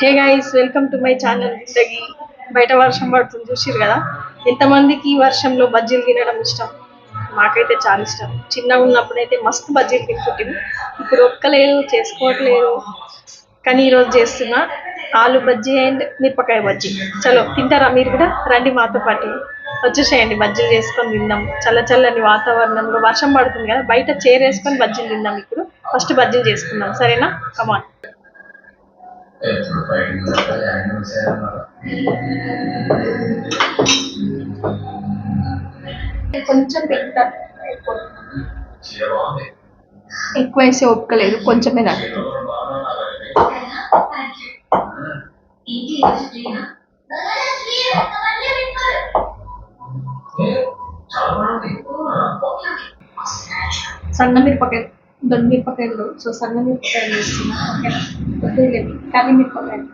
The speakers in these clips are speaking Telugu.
Hey guys welcome to my channel Zindagi బయట వర్షం పడుతుంది చూసిరు కదా? ఎంతమందికి ఈ వర్షంలో బజ్జీలు తినడం ఇష్టం? మాకైతే చాలా ఇష్టం. చిన్నగా ఉన్నప్పుడైతే మస్తు బజ్జీలు తింటుంటుంది ఇప్పుడు ఒక్కలేదు చేసుకోవట్లేదు. కానీ ఈరోజు చేస్తున్నా ఆలు బజ్జీ అండ్ మిరపకాయ బజ్జీ. చలో తింటారా మీరు కూడా? రండి మాతో పాటు. వచ్చేసేయండి బజ్జీలు చేసుకొని తిందాం. చల్ల చల్లని వాతావరణంలో వర్షం పడుతుంది కదా బయట చేరేసుకొని వేసుకొని బజ్జీలు తిందాం ఇప్పుడు. ఫస్ట్ బజ్జీలు చేసుకుందాం సరేనా? కమాన్ కొంచెం పెద్ద ఎక్కువ వేసే ఒప్పుకోలేదు కొంచెమే నాకు సన్న మిరపకాయలు దొడ్డు మిరపకాయలు సో సన్న మిరపకాయలు వేస్తున్నా. ఓకేనా వదిలేయండి. కర్రీ మిరపకాయలు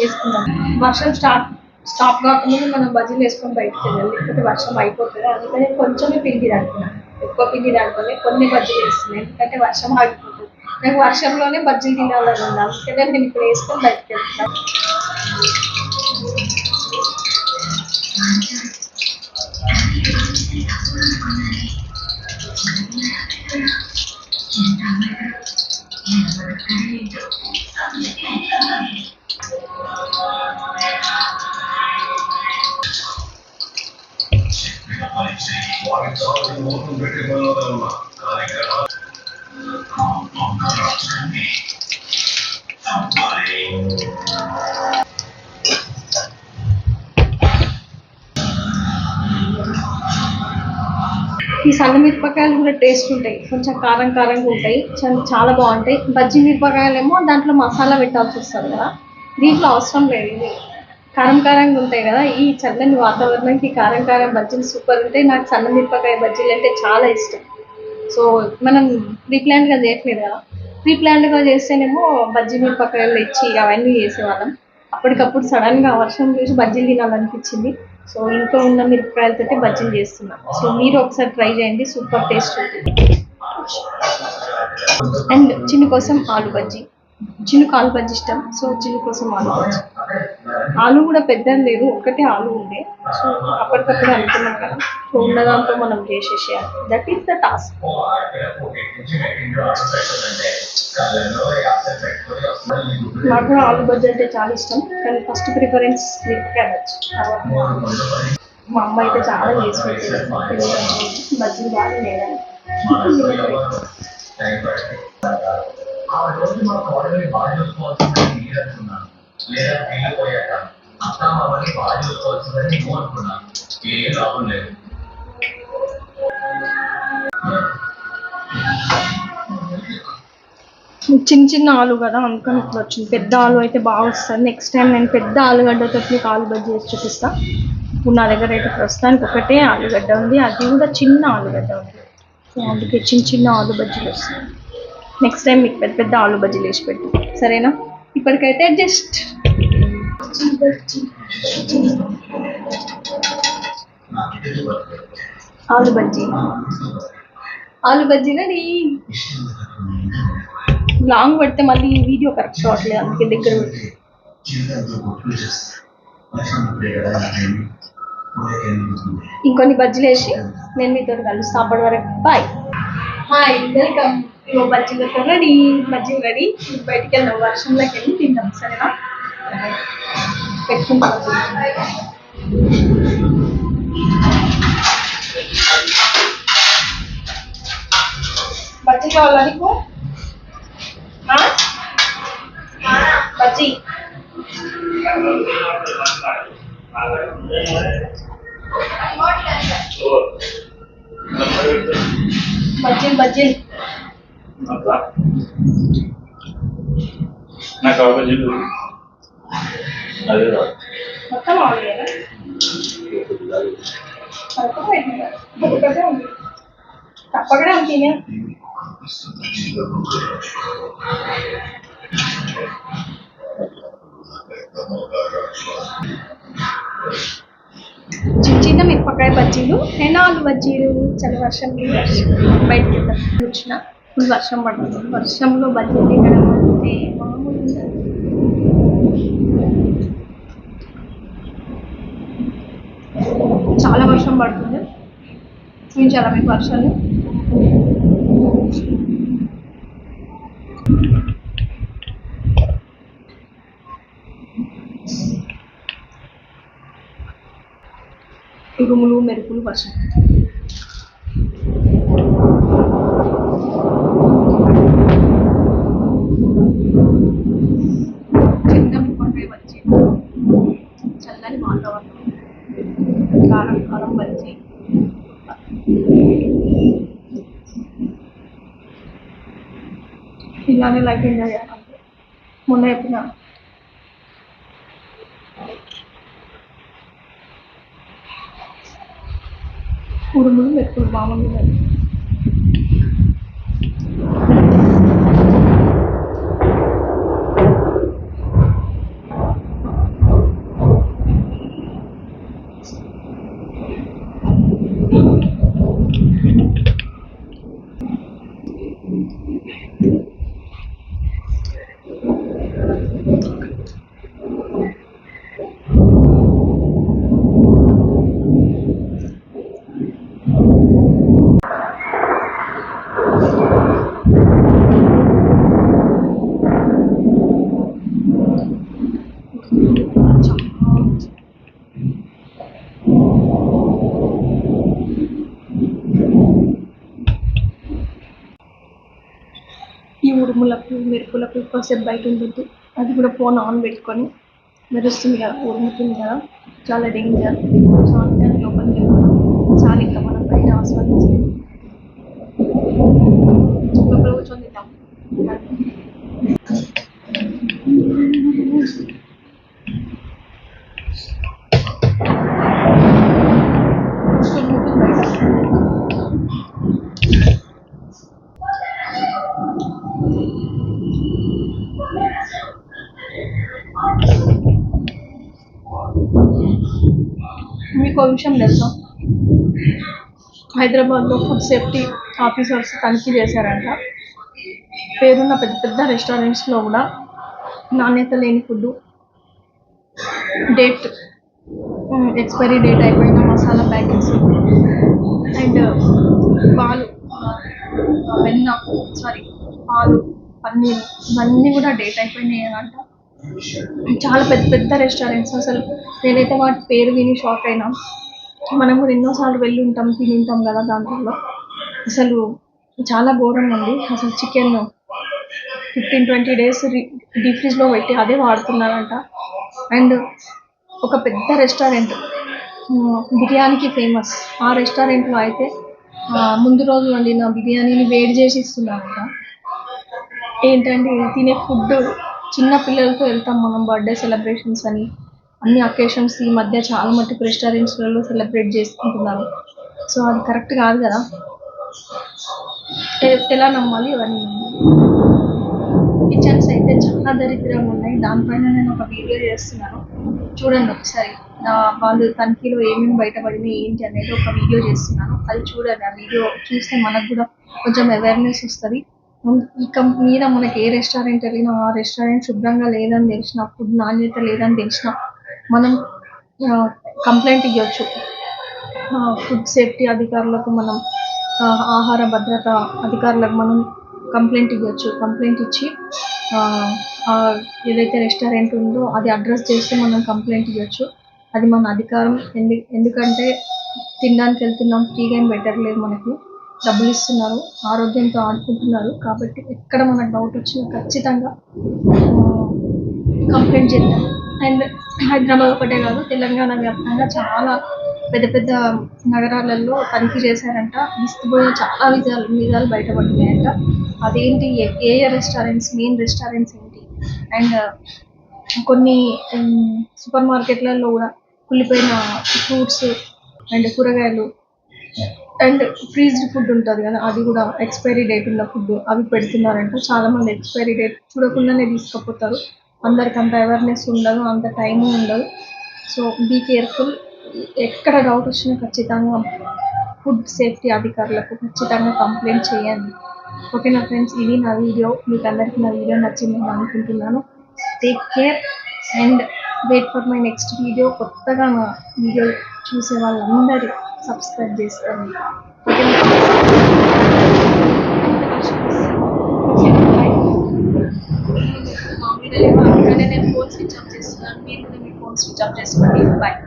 వేసుకుందాం. వర్షం స్టార్ట్ స్టాప్ కాకముందు మనం బజ్జీలు వేసుకొని బయటకు వెళ్ళాలి. లేకపోతే వర్షం అయిపోతుంది? అందుకని కొంచెమే పిండి దాడుతున్నాను ఎక్కువ పిండి దాడుకొని కొన్ని బజ్జీలు వేస్తున్నాయి. ఎందుకంటే వర్షం ఆగిపోతుంది. నాకు వర్షంలోనే బజ్జీలు తినాలని ఉంది అందుకనే నేను ఇప్పుడు వేసుకొని బయటకు వెళ్తాను Yeah. ఈ సన్న మిరపకాయలు కూడా టేస్ట్ ఉంటాయి. కొంచెం కారం కారంగా ఉంటాయి. చాలా బాగుంటాయి. బజ్జీ మిరపకాయలు ఏమో దాంట్లో మసాలా పెట్టాల్సి వస్తుంది కదా. దీంట్లో అవసరం లేదు ఇది. కారం కారంగా ఉంటాయి కదా. ఈ చల్లని వాతావరణానికి కారం కారం బజ్జీలు సూపర్ ఉంటాయి. నాకు సన్న మిరపకాయ బజ్జీలు అంటే చాలా ఇష్టం. సో మనం ప్రీ చేయట్లేదు కదా. ప్రీ చేస్తేనేమో బజ్జీ మిరపకాయలు తెచ్చి అవన్నీ చేసేవాళ్ళం. అప్పటికప్పుడు సడన్గా వర్షం చూసి బజ్జీలు తినాలనిపించింది. సో ఇంట్లో ఉన్న మిరపకాయలతోటి బజ్జీలు చేస్తున్నాం. సో మీరు ఒకసారి ట్రై చేయండి సూపర్ టేస్ట్ అండ్ చిన్ను కోసం ఆలు బజ్జీ. చిన్నుకు ఆలు బజ్జీ ఇష్టం సో చిన్ను కోసం ఆలు బజ్జీ. ఆలు కూడా పెద్దది లేదు ఒకటే ఆలు ఉండే. సో అప్పటికప్పుడు అనుకున్నాం కదా సో ఉన్న దాంతో మనం చేసేసేయాలి. దట్ ఈస్ ద టాస్క్ నాకు కూడా ఆలు బజ్జీ అంటే చాలా ఇష్టం కానీ ఫస్ట్ ప్రిఫరెన్స్ మిరపకాయ క్యాబేజ్ మా అమ్మ అయితే చాలా చేసి పెట్టేది బజ్జీలు బాగా లేదని లేదా వెళ్ళిపోయాక అత్త మమ్మల్ని బాగా చూసుకోవాల్సిందని నేను అనుకున్నాను. ఏం లాభం లేదు. చిన్న చిన్న ఆలు కదా అందుకని ఇట్లా వచ్చింది. పెద్ద ఆలు అయితే బాగా వస్తుంది. నెక్స్ట్ టైం నేను పెద్ద ఆలుగడ్డతో మీకు ఆలు బజ్జీ చేసి చూపిస్తా. ఇప్పుడు నా దగ్గర అయితే ప్రస్తుతానికి ఒకటే ఆలుగడ్డ ఉంది. అది కూడా చిన్న ఆలుగడ్డ ఉంది. సో అందుకే చిన్న చిన్న ఆలు బజ్జీలు వస్తాయి. నెక్స్ట్ టైం మీకు పెద్ద పెద్ద ఆలు బజ్జీలు వేసి పెట్టు సరేనా? ఇప్పటికైతే జస్ట్ ఆలు బజ్జీ. ఆలు బజ్జీ రెడీ లాంగ్ పెడితే మళ్ళీ వీడియో కరెక్ట్ రావట్లేదు అందుకే దగ్గర ఇంకొన్ని బజ్జీలు వేసి నేను మీతో కలుస్తా. అప్పటి వరకు బాయ్. హాయ్ వెల్కమ్ బజ్జీలు బజ్జీలతో రెడీ బజ్జీలు రెడీ బయటికి వెళ్దాం. వర్షంలోకి వెళ్ళి తిందాం సరేనా? పెట్టుకుంటాం బజ్జీ కావాలా నీకు? బజ్జీలు బజ్జీలు నాకు అవకాశం అదే రా మొత్తం ఆవులేనా ఒకటే ఉంది తప్పకనే ఉంది చిన్న చిన్న మిరపకాయ బజ్జీలు. ఎనాలు బజ్జీలు? చలి వర్షం వర్షం బయటకి వచ్చిన ఫుల్ వర్షం పడుతుంది. వర్షంలో బజ్జీలు తినడం అంటే మామూలు చాలా వర్షం పడుతుంది. చూపించాలా మీకు వర్షాలు? ఉరుములు మెరుపులు వర్షం. చిన్న చల్లని వాతావరణం. కారం కాలం వచ్చి. ఇలానే లైఫ్ ఎంజాయ్ చేయాలంటే మొన్న చెప్పిన ఉరుములు మెరుపులు మామూలుగా కాసేపు బయట ఉంటుంది అది కూడా ఫోన్ ఆన్ పెట్టుకొని మెరుస్తుంది కదా ఉరుముతుంది కదా. చాలా డేంజర్ సో అందుకని లోపలికి వెళ్ళాలి చాలా ఇంకా మనం బయట ఆస్వాదించాలి మీకు ఒక తెలుసా హైదరాబాద్లో ఫుడ్ సేఫ్టీ ఆఫీసర్స్ తనిఖీ చేశారంట. పేరున్న పెద్ద పెద్ద రెస్టారెంట్స్లో కూడా నాణ్యత లేని ఫుడ్ డేట్ ఎక్స్పైరీ డేట్ అయిపోయిన మసాలా ప్యాకెట్స్. అండ్ పాలు వెన్న సారీ పాలు పన్నీర్ ఇవన్నీ కూడా డేట్ అయిపోయినాయి అంట చాలా పెద్ద పెద్ద రెస్టారెంట్స్ అసలు. నేనైతే వాటి పేరు విని షాక్ అయినా. మనం కూడా ఎన్నోసార్లు వెళ్ళి ఉంటాం తిని ఉంటాం కదా దాంట్లో. అసలు చాలా ఘోరంగా ఉంది. అసలు chicken fifteen twenty days deep ఫ్రిడ్జ్లో పెట్టి అదే వాడుతున్నారంట. అండ్ ఒక పెద్ద రెస్టారెంట్ బిర్యానీకి ఫేమస్. ఆ రెస్టారెంట్లో అయితే ముందు రోజు వండిన బిర్యానీని వేడి చేసి ఇస్తున్నారంట. ఏంటంటే తినే ఫుడ్ చిన్న పిల్లలతో వెళ్తాం మనం బర్త్డే సెలబ్రేషన్స్ అని. అన్ని అకేషన్స్ ఈ మధ్య చాలా మటుకు రెస్టారెంట్స్లలో సెలబ్రేట్ చేసుకుంటున్నారు. సో అది కరెక్ట్ కాదు కదా? ఎలా నమ్మాలి? ఇవన్నీ కిచెన్స్ అయితే చాలా దరిద్రంగా ఉన్నాయి. దానిపైన నేను ఒక వీడియో చేస్తున్నాను. చూడండి ఒకసారి. వాళ్ళు తనిఖీలో ఏమేమి బయటపడినాయి ఏంటి అనేది ఒక వీడియో చేస్తున్నాను. అది చూడండి. ఆ వీడియో చూస్తే మనకు కూడా కొంచెం అవేర్నెస్ వస్తుంది. ఇక మీద మనకి ఏ రెస్టారెంట్ వెళ్ళినా ఆ రెస్టారెంట్ శుభ్రంగా లేదని తెలిసిన ఫుడ్ నాణ్యత లేదని తెలిసిన మనం కంప్లైంట్ ఇవ్వచ్చు ఫుడ్ సేఫ్టీ అధికారులకు మనం ఆహార భద్రత అధికారులకు మనం కంప్లైంట్ ఇవ్వచ్చు కంప్లైంట్ ఇచ్చి ఏదైతే రెస్టారెంట్ ఉందో అది అడ్రస్ చేస్తే మనం కంప్లైంట్ ఇవ్వచ్చు అది మన అధికారం. ఎందు ఎందుకంటే తినడానికి వెళ్తున్నాం ఫ్రీగా ఏం లేదు మనకి. డబ్బులు ఇస్తున్నారు ఆరోగ్యంతో ఆడుకుంటున్నారు. కాబట్టి ఎక్కడ మనకు డౌట్ వచ్చినా ఖచ్చితంగా కంప్లైంట్ చేద్దాం. అండ్ హైదరాబాద్ ఒకటే కాదు తెలంగాణ వ్యాప్తంగా చాలా పెద్ద పెద్ద నగరాలలో తనిఖీ చేశారంట. విస్తుపోయే చాలా విధాలు విధాలు బయటపడినాయంట అదేంటి ఏ ఏ రెస్టారెంట్స్ మెయిన్ రెస్టారెంట్స్ ఏంటి? అండ్ కొన్ని సూపర్ మార్కెట్లలో కూడా కుళ్ళిపోయిన ఫ్రూట్స్ అండ్ కూరగాయలు. అండ్ ఫ్రీజ్డ్ ఫుడ్ ఉంటుంది కదా అది కూడా ఎక్స్పైరీ డేట్ ఉన్న ఫుడ్ అవి పెడుతున్నారంట. చాలా మంది ఎక్స్పైరీ డేట్ చూడకుండానే తీసుకుపోతారు. అందరికి అంత అవేర్నెస్ ఉండదు అంత టైం ఉండదు. సో బీ కేర్ఫుల్ ఎక్కడ డౌట్ వచ్చినా ఖచ్చితంగా ఫుడ్ సేఫ్టీ అధికారులకు ఖచ్చితంగా కంప్లైంట్ చేయండి. ఓకేనా ఫ్రెండ్స్ ఇది నా వీడియో మీకు అందరికీ నా వీడియో నచ్చిందని అనుకుంటున్నాను. Take care and wait for my next video కొత్తగా నా వీడియో చూసే వాళ్ళందరూ సబ్స్క్రైబ్ చేసుకోండి. ఓకేనా switch off this uh, create a remote switch off this button. Bye.